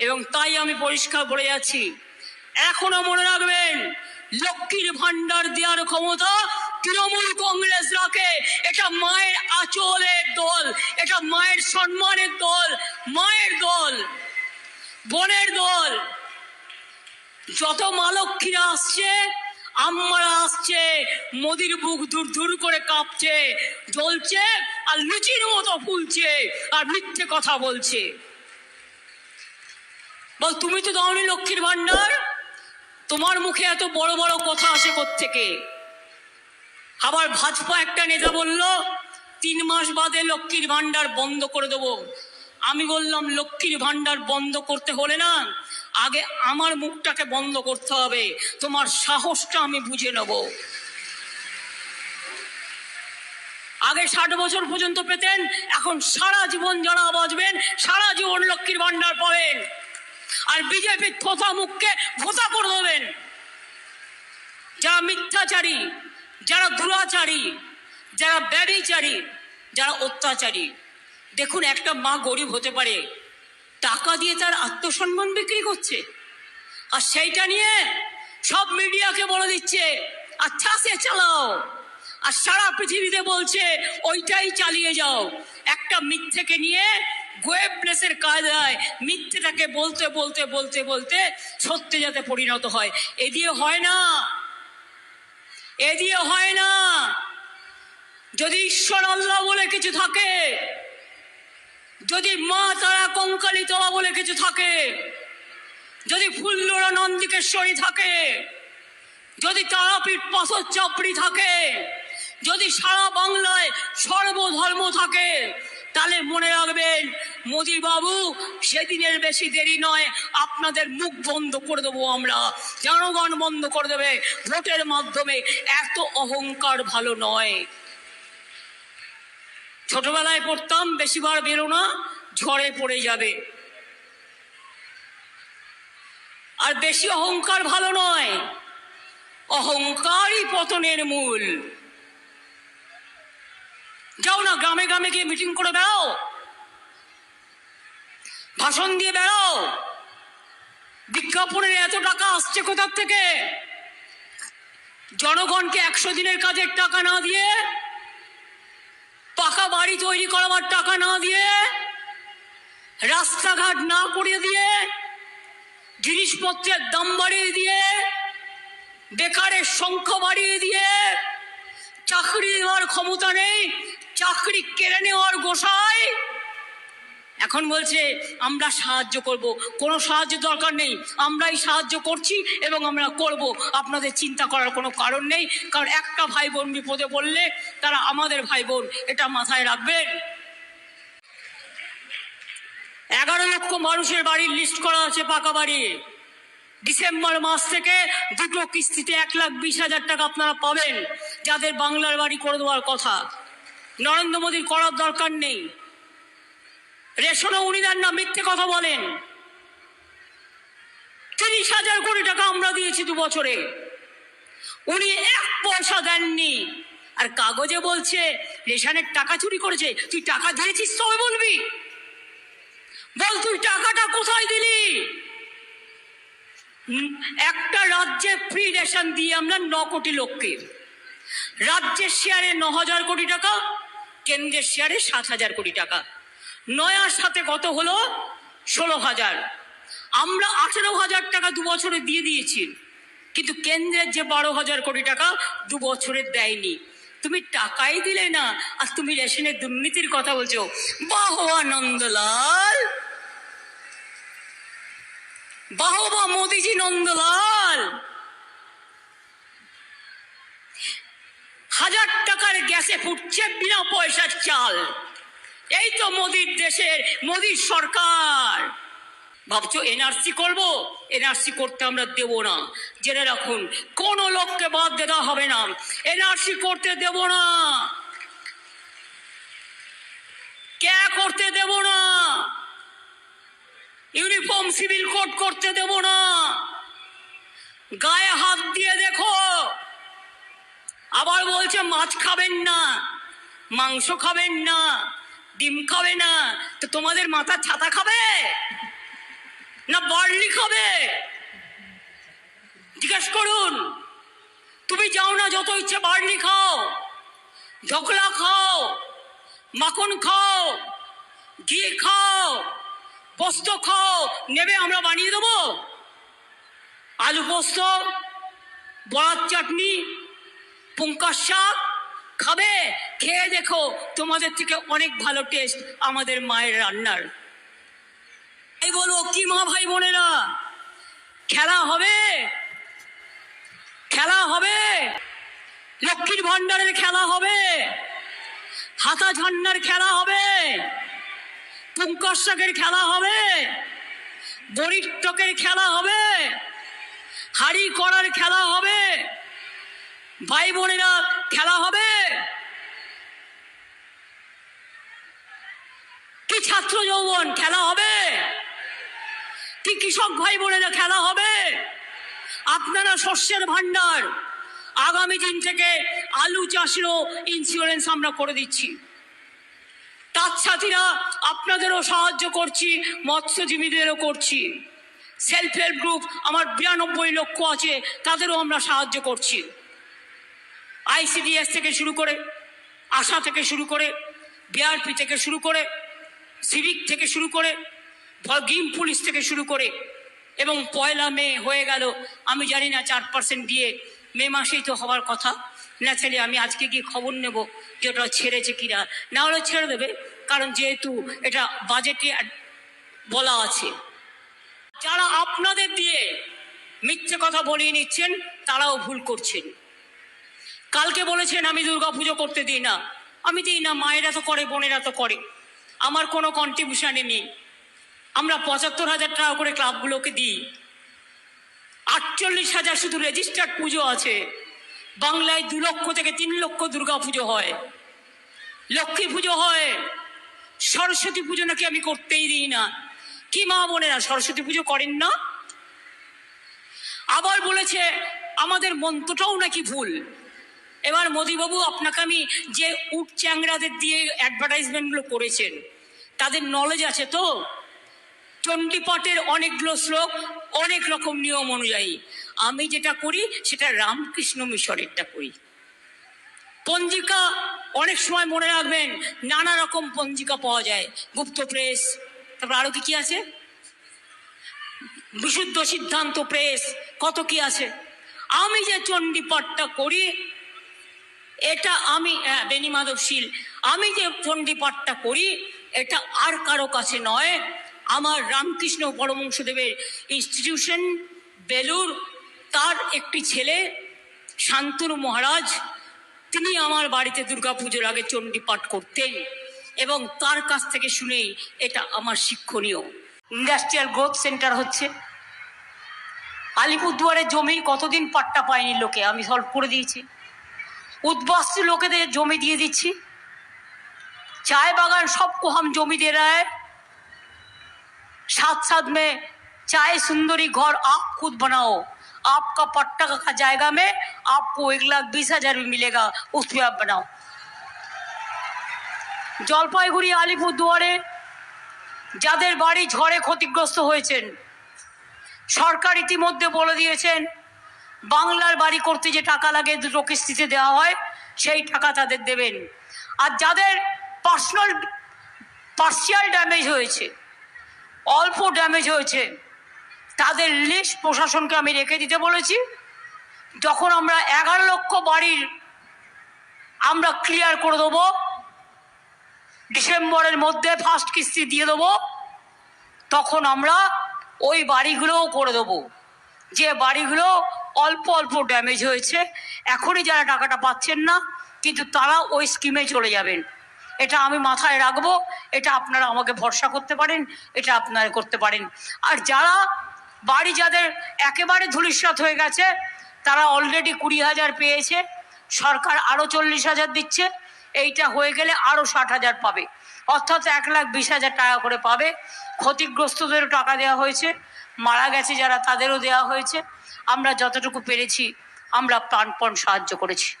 এবং তাই আমি পরিষ্কার বলে যাচ্ছি। এখনও মনে রাখবেন, লক্ষ্মীর ভান্ডার দেওয়ার ক্ষমতা তৃণমূল কংগ্রেস রাখে। এটা মায়ের আচলের দল, এটা মায়ের সম্মানের দল, মায়ের দল, বোনের দল। যত মা লক্ষ্মীরা আসছে, আম্মারা আসছে, মোদির বুক দূর দূর করে কাঁপছে, জ্বলছে আর লুচির মতো ফুলছে আর মিথ্যে কথা বলছে। বল, তুমি তো দাওনি লক্ষ্মীর ভান্ডার তোমার মুখে এত বড় বড় কথা আসে থেকে আবার ভাজপা একটা নেতা বলল, তিন মাস বাদে লক্ষ্মীর ভান্ডার বন্ধ করে দেবো। আমি বললাম, লক্ষ্মীর ভান্ডার বন্ধ করতে হলে না, আগে আমার মুখটাকে বন্ধ করতে হবে। তোমার সাহসটা আমি বুঝে নেব। আগে ষাট বছর পর্যন্ত পেতেন, এখন সারা জীবন যারা বাঁচবেন, সারা জীবন লক্ষ্মীর ভান্ডার পাবেন। আর বিজেপির থোথা মুখকে ভোতা করে দেবেন। যারা মিথ্যাচারী, যারা দুরাচারী, যারা ব্যবিচারী, যারা অত্যাচারী। দেখুন, একটা মা গরিব হতে পারে, টাকা দিয়ে তার আত্মসম্মান বিক্রি করছে। আর সেইটা নিয়ে সব মিডিয়াকে বলে দিচ্ছে আচ্ছা সে চালাও। আর সারা পৃথিবীতে বলছে, ওইটাই চালিয়ে যাও। একটা মিথ্যেকে নিয়ে গোয়েবনেসের কায়দায় মিথ্যেটাকে বলতে বলতে বলতে বলতে সত্যি যাতে পরিণত হয়। এ দিয়ে হয় না। এ দিয়ে হয় না। যদি ঈশ্বর আল্লাহ বলে কিছু থাকে, যদি মা তারা কঙ্কালী তলা বলে কিছু থাকে, যদি ফুল্লরা নন্দিকেশ্বরী থাকে, যদি তারাপীঠ পাথর চাপড়ি থাকে, যদি সারা বাংলায় সর্বধর্ম থাকে তাহলে মনে রাখবেন মোদি বাবু সেদিনের বেশি দেরি নয়, আপনাদের মুখ বন্ধ করে দেবো আমরা, জনগণ বন্ধ করে দেবে, ভোটের মাধ্যমে এত অহংকার ভালো নয়। ছোটবেলায় পড়তাম, বেশিবার বেরো না, ঝড়ে পড়ে যাবে। আর বেশি অহংকার ভালো নয়, অহংকারই পতনের মূল। যাও না, গ্রামে গ্রামে গিয়ে মিটিং করে বেড়াও। ভাষণ দিয়ে বেড়াও। বিজ্ঞাপনের এত টাকা আসছে কোথার থেকে? জনগণকে একশো দিনের কাজের টাকা না দিয়ে, পাকা বাড়ি তৈরি করাবার টাকা না দিয়ে, রাস্তাঘাট না করে দিয়ে, জিনিসপত্রের দাম বাড়িয়ে দিয়ে, বেকারের সংখ্যা বাড়িয়ে দিয়ে চাকরি দেওয়ার ক্ষমতা নেই, চাকরি কেড়ে নেওয়ার গোসায় এখন বলছে, আমরা সাহায্য করব। কোনো সাহায্য দরকার নেই। আমরাই সাহায্য করছি এবং আমরা করব। আপনাদের চিন্তা করার কোনো কারণ নেই। কারণ একটা ভাই বোন বিপদে পড়লে তারা আমাদের ভাই বোন এটা মাথায় রাখবেন। এগারো লক্ষ মানুষের বাড়ির লিস্ট করা আছে পাকা বাড়ি। ডিসেম্বর মাস থেকে দুটো কিস্তিতে এক লাখ বিশ হাজার টাকা আপনারা পাবেন। যাদের বাংলার বাড়ি করে দেওয়ার কথা। নরেন্দ্র মোদীর করার দরকার নেই। রেশনও উনি দেন না, মিথ্যে কথা বলেন। তিরিশ হাজার কোটি টাকা আমরা দিয়েছি দু বছরে। উনি এক পয়সা দেননি। আর কাগজে বলছে, রেশনের টাকা চুরি করেছে। তুই টাকা দিয়েছিস তবে বলবি? বল, তুই টাকাটা কোথায় দিলি? একটা রাজ্যে ফ্রি রেশন দিয়ে আমরা ন কোটি লোককে। রাজ্যের শেয়ারে ন হাজার কোটি টাকা, কেন্দ্রের শেয়ারে সাত হাজার কোটি টাকা। নয়ার সাথে কত হলো? ষোলো হাজার। আমরা আঠেরো হাজার টাকা দু বছরে দিয়ে দিয়েছি, কিন্তু কেন্দ্রের যে বারো হাজার কোটি টাকা দু বছরে দেয়নি। তুমি টাকাই দিলে না, আর তুমি রেশনের দুর্নীতির কথা বলছো। বাহ নন্দলাল বাহবা মোদিজি নন্দলাল। হাজার টাকার গ্যাসে ফুটছে বিনা পয়সার চাল। এই তো মোদির দেশের, মোদির সরকার। ভাবছ এনআরসি করব? এনআরসি করতে আমরা দেব না। জেনে রাখুন, কোন লোককে বাদ দেওয়া হবে না। এনআরসি করতে দেব না। কে করতে দেব না? ইউনিফর্ম সিভিল কোড করতে দেব না। গায়ে হাত দিয়ে দেখো। আবার বলছে, মাছ খাবেন না, মাংস খাবেন না, ডিম খাবে না, তো তোমাদের মাথা ছাতা খাবে? না বার্লি খাবে? জিজ্ঞেস করুন। তুমি যাও না, যত ইচ্ছে বার্লি খাও, ঢোকলা খাও, মাখন খাও, ঘি খাও পোস্ত খাও, নেবে আমরা বানিয়ে দেবো। আলু পোস্ত, বড়ার চাটনি পুঙ্কার শাক, খাবে? খেয়ে দেখো, তোমাদের থেকে অনেক ভালো টেস্ট আমাদের মায়ের রান্নার। এই বলব, কি মা ভাই বোনেরা, খেলা হবে? খেলা হবে? লক্ষ্মীর ভান্ডারের খেলা হবে? হাতা ঝান্ডার খেলা হবে? পুঙ্কর শাকের খেলা হবে। টকের খেলা হবে। হাড়ি করার খেলা হবে। ভাই বোনেরা খেলা হবে। কি ছাত্র যৌবন খেলা হবে? কি কৃষক ভাই বোনেরা খেলা হবে? আপনারা শস্যের ভান্ডার আগামী দিন থেকে আলু চাষেরও ইন্স্যুরেন্স আমরা করে দিচ্ছি। সাথীরা আপনাদেরও সাহায্য করছি, মৎস্যজীবীদেরও করছি। সেলফ হেল্প গ্রুপ আমার বিরানব্বই লক্ষ আছে, তাদেরও আমরা সাহায্য করছি। আইসিডিএস থেকে শুরু করে, আশা থেকে শুরু করে বিআরপি থেকে শুরু করে সিভিক থেকে শুরু করে গিম পুলিশ থেকে শুরু করে, এবং পয়লা মে হয়ে গেল, আমি জানি না চার পার্সেন্ট দিয়ে মে মাসেই তো হওয়ার কথা। ন্যাচারালি আমি আজকে গিয়ে খবর নেব যে ওটা ছেড়েছে কিনা। না হলে ছেড়ে দেবে, কারণ যেহেতু এটা বাজেটে বলা আছে। যারা আপনাদের দিয়ে মিথ্যে কথা বলিয়ে নিচ্ছেন, তারাও ভুল করছেন। কালকে বলেছেন, আমি দুর্গা পুজো করতে দিই না। আমি দিই না, মায়েরা তো করে, বোনেরা তো করে। আমার কোনো কন্ট্রিবিউশনে নেই। আমরা পঁচাত্তর হাজার টাকা করে ক্লাবগুলোকে দিই। আটচল্লিশ হাজার শুধু রেজিস্টার্ড পুজো আছে। বাংলায় দু লক্ষ থেকে তিন লক্ষ দুর্গা পুজো হয়। লক্ষ্মী পুজো হয়। সরস্বতী পুজো নাকি আমি করতেই দিই না। কি মা বোনেরা সরস্বতী পুজো করেন না? আবার বলেছে, আমাদের মন্ত্রটাও নাকি ভুল। এবার মোদিবাবু, আপনাকে আমি যে উট চ্যাংরাদের দিয়ে অ্যাডভার্টাইজমেন্টগুলো করেছেন, তাদের নলেজ আছে তো? চণ্ডীপাঠের অনেকগুলো শ্লোক, অনেক রকম নিয়ম অনুযায়ী। আমি যেটা করি সেটা রামকৃষ্ণ মিশনেরটা করি। পঞ্জিকা অনেক সময় মনে রাখবেন নানা রকম পঞ্জিকা পাওয়া যায়। গুপ্ত প্রেস তারপর আরও কি কি আছে? বিশুদ্ধ সিদ্ধান্ত প্রেস কত কি আছে? আমি যে চণ্ডীপাঠটা করি এটা আমি হ্যাঁ, বেনি মাধবশীল আমি যে চণ্ডীপাঠটা করি এটা আর কারও কাছে নয়। আমার রামকৃষ্ণ পরমংশদেবের ইনস্টিটিউশন বেলুর তার একটি ছেলে, শান্তনু মহারাজ, তিনি আমার বাড়িতে দুর্গা পুজোর আগে চণ্ডী পাঠ করতেন এবং তার কাছ থেকে শুনেই এটা আমার শিক্ষণীয়। ইন্ডাস্ট্রিয়াল গ্রোথ সেন্টার হচ্ছে। আলিপুরদুয়ারের জমি কতদিন পাট্টা পায়নি লোকে? আমি সলভ করে দিয়েছি। উদ্বাস্ত লোকেদের জমি দিয়ে দিচ্ছি। চায় বাগান সব কোহাম জমি দিয়ে রায় সাত সাত মেয়ে চায় সুন্দরী ঘর আপ খুদ বানাও। आपका पट्टा का जाएगा में आपको एक लाख बीस हजार भी मिलेगा उस पर आप बनाओ জলপাইগুড়ি আলিপুর দুয়ারে যাদের বাড়ি ঝড়ে ক্ষতিগ্রস্ত হয়েছেন সরকার ইতিমধ্যে বলে দিয়েছেন বাংলার বাড়ি করতে যে টাকা লাগে দুটো কিস্তিতে দেওয়া হয় সেই টাকা তাদের দেবেন আর যাদের পার্সোনাল পার্সিয়াল ড্যামেজ হয়েছে অল্প ড্যামেজ হয়েছে তাদের লিস্ট প্রশাসনকে আমি রেখে দিতে বলেছি। যখন আমরা এগারো লক্ষ বাড়ির আমরা ক্লিয়ার করে দেবো, ডিসেম্বরের মধ্যে ফার্স্ট কিস্তি দিয়ে দেবো, তখন আমরা ওই বাড়িগুলোও করে দেবো। যে বাড়িগুলো অল্প অল্প ড্যামেজ হয়েছে, এখনই যারা টাকাটা পাচ্ছেন না, কিন্তু তারা ওই স্কিমে চলে যাবেন। এটা আমি মাথায় রাখব, এটা আপনারা আমাকে ভরসা করতে পারেন, এটা আপনারা করতে পারেন। আর যারা বাড়ি যাদের একেবারে ধূলিসাৎ হয়ে গেছে, তারা অলরেডি কুড়ি হাজার পেয়েছে, সরকার আরও চল্লিশ হাজার দিচ্ছে, এইটা হয়ে গেলে আরও ষাট হাজার পাবে। অর্থাৎ এক লাখ বিশ হাজার টাকা করে পাবে। ক্ষতিগ্রস্তদেরও টাকা দেওয়া হয়েছে, মারা গেছে যারা তাদেরও দেওয়া হয়েছে। আমরা যতটুকু পেরেছি, আমরা প্রাণপণ সাহায্য করেছি।